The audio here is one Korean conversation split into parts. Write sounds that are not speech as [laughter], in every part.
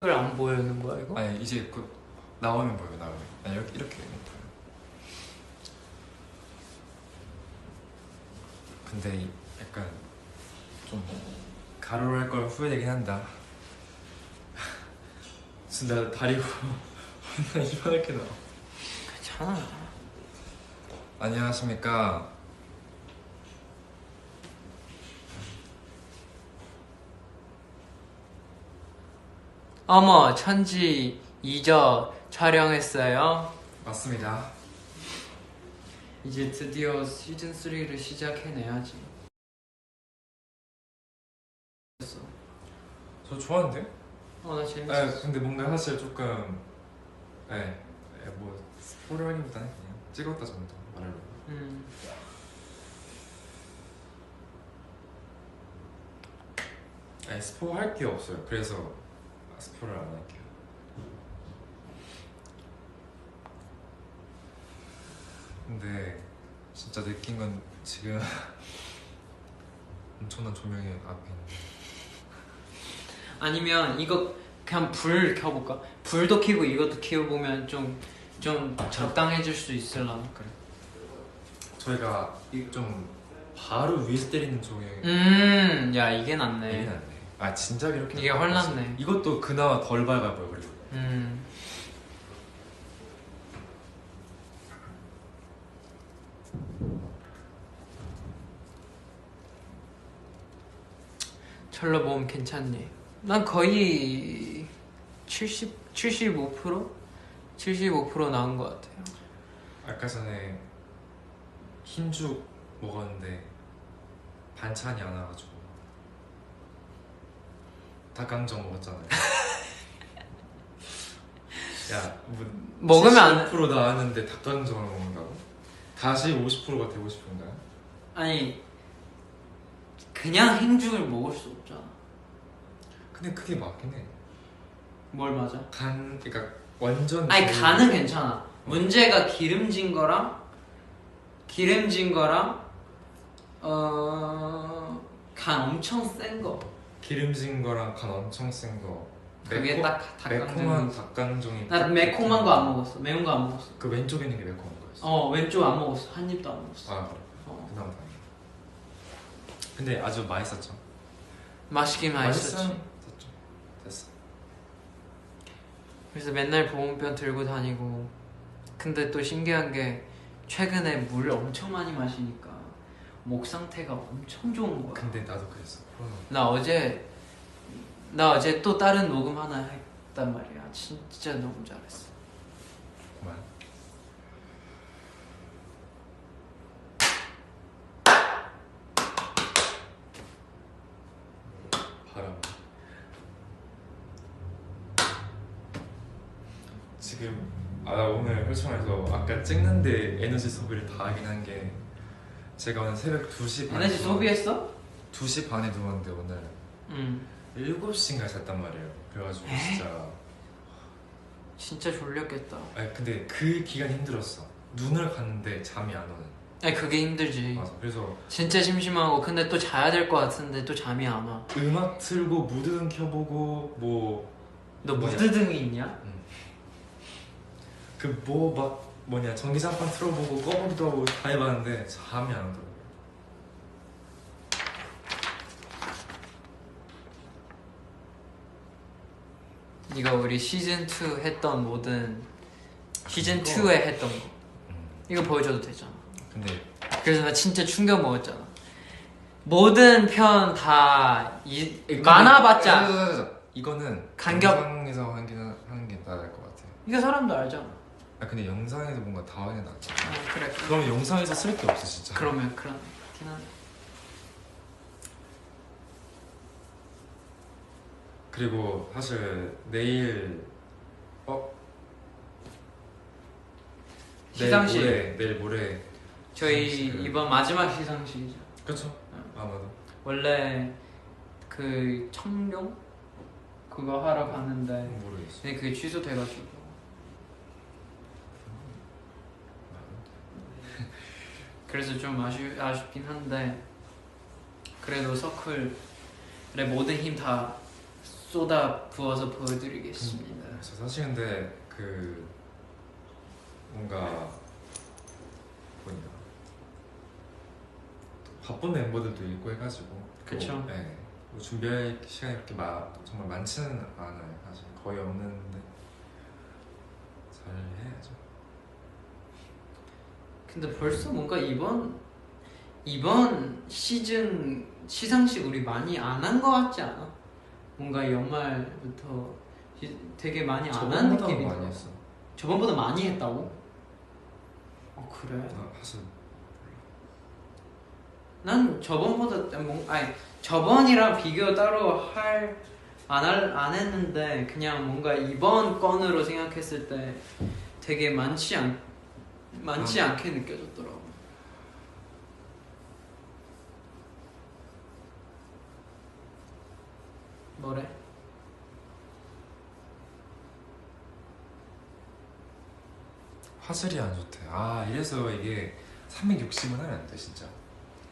그걸 안 보여는 거야 이거? 아니 이제 그 나오면 보여 나오면 아니 이렇게 이렇게 보여 근데 이- 약간 좀 가로로 할 걸 후회되긴 한다. [laughs] 진짜 나 다리고 [laughs] 나 이만하게 나와. 괜찮아. 안녕하십니까 어머 천지 이저 촬영했어요 맞습니다 이제 드디어 시즌 3를 시작해내야지 저 좋아하는데? 어나 아 재밌었어 근데 뭔가 사실 조금 네, 네, 뭐 스포를 하기보다는 그냥 찍었다 정도 말하려고 음. 아니 스포 할 게 없어요. 그래서 스포를 안 할게요. 근데 진짜 느낀 건 지금 [laughs] 엄청난 조명이 앞에 있는. 아니면 이거 그냥 불 켜볼까? 불도 켜고 이것도 켜보면 좀 좀 적당해질 수 있을라나 그래. 저희가 이 좀 바로 위에서 때리는 조명이 음야 이게 낫네 이게 낫네. 아 진작 이렇게 이게. 헐났네. 이것도 그나마 덜 밝아 보여 그리고. 음 철로 몸 괜찮니? 난 거의 70, 75%? 75% 나은 것 같아요 아까 전에 흰죽 먹었는데 반찬이 안 와가지고 닭강정 먹었잖아요. [laughs] 야, 뭐 먹으면 안- 75% 나왔는데 닭강정을 먹는다고? 다시 50%가 되고 싶은가요? 아니 그냥 행죽을 먹을 수 없잖아 근데 그게 맞긴 해. 뭘 맞아? 간, 그러니까 완전 아니 그- 간은 괜찮아. 문제가 기름진 거랑 기름진 거랑 어 간 엄청 센 거. 기름진 거랑 간 엄청 센 거. 그게 매콤- 딱. 매콤한 닭강정이. 나 매콤한 거 안 먹었어. 매운 거 안 먹었어. 그 왼쪽에 있는 게 매콤한 거였어. 어 왼쪽 안 먹었어. 한 입도 안 먹었어. 아 그래. 어. 그나마 다행이야. 근데 아주 맛있었죠. 맛있긴 맛있었지. 맛있었죠. 됐어. 그래서 맨날 보온병 들고 다니고. 근데 또 신기한 게 최근에 물을 엄청 많이 마시니까 목 상태가 엄청 좋은 거야. 근데 나도 그랬어. 나 어제 나 어제 또 다른 녹음 하나 했단 말이야. 진짜 너무 잘했어. 그만. 바람. 지금 아 나 오늘 혈청에서 아까 찍는데 에너지 소비를 다 하긴 한게 제가 오늘 새벽 2시 반에 에너지 소비했어? 2시 반에 누웠는데 오늘 응. 7시인가 잤단 말이에요. 그래가지고 에? 진짜 진짜 졸렸겠다. 아니 근데 그 기간 힘들었어. 눈을 갔는데 잠이 안 오는. 아니 그게 힘들지. 맞아. 그래서 진짜 심심하고 근데 또 자야 될 것 같은데 또 잠이 안 와. 음악 틀고 무드등 켜보고 뭐 너? 무드등이 있냐? 그뭐 막 뭐냐 전기장판 틀어보고 꺼보기도 하고 다 해봤는데 잠이 안 오더라고. 이거 우리 시즌 2 했던 모든 시즌 이거? 2에 했던 거. 이거 보여줘도 되잖아. 근데 그래서 나 진짜 충격 먹었잖아. 모든 편 다 많아봤자 아, 아, 아, 이거는 간격. 게, 하는 게 나을 것 같아. 이거 사람도 알잖아. 아 근데 영상에서 뭔가 다 하는 게 낫지. 어, 그래. 그럼 영상에서 쓸 게 없어 진짜. 그러면 그런 하네. 그리고 사실 내일 어 시상식. 내일 모레 내일 모레 저희 시상식을- 이번 마지막 시상식이죠. 그렇죠. 아마도 원래 그 청룡 그거 하러 갔는데 모르겠어. 근데 그게 취소돼가지고 그래서 좀 아쉬, 아쉽긴 한데 그래도 서클의 모든 힘 다 쏟아 부어서 보여드리겠습니다. 저 사실 근데 그 뭔가 뭐냐 또 바쁜 멤버들도 있고 해가지고 또, 그쵸. 네. 뭐 준비할 시간이 그렇게 마, 정말 많지는 않아요 사실 거의 없는데 잘 해야죠 근데 벌써 뭔가 이번 이번 시즌 시상식 우리 많이 안 한 거 같지 않아? 뭔가 연말부터 시- 되게 많이 안 한 느낌이 많이. 했어 저번보다 많이 했다고? 어 그래? 나 사실 난 저번보다 뭐 아니 저번이랑 비교 따로 할 안할안 했는데 그냥 뭔가 이번 건으로 생각했을 때 되게 많지 않 많지 아. 않게 느껴졌더라고. 뭐래? 화질이 안 좋대 아 이래서 이게 360은 하면 안 돼 진짜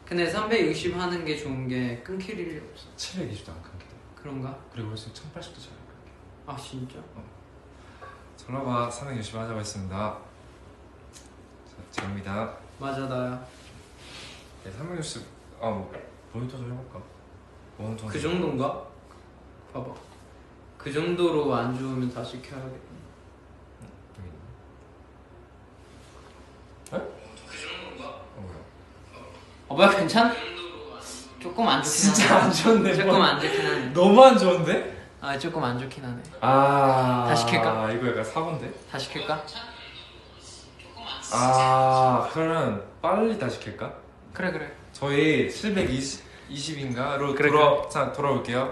근데 360 하는 게 좋은 게 끊길 일이 없어. 720도 안 끊기다 그런가? 그리고 훨씬 1080도 잘 끊겨 아 진짜? 전화봐 360 하자고 했습니다 자, 접니다 맞아 나야. 네, 360 아, 뭐, 모니터 좀 해볼까? 모니터 그 정도인가? 봐봐. 그 정도로 안 좋으면 다시 켜야겠다. 있네. 그 정도인가? 어, 뭐야? 어 뭐야 괜찮? 조금 안 좋긴 진짜. 안 좋은데, 조금 뭐. 안 좋긴 하네. 너무 안 좋은데? 아 조금 안 좋긴 하네. 아 다시 켤까? 아 이거 약간 사본데? 다시 켤까? 아 그러면 빨리 다시 켤까? 그래 그래. 저희 720인가로 그래, 돌아 자 돌아올게요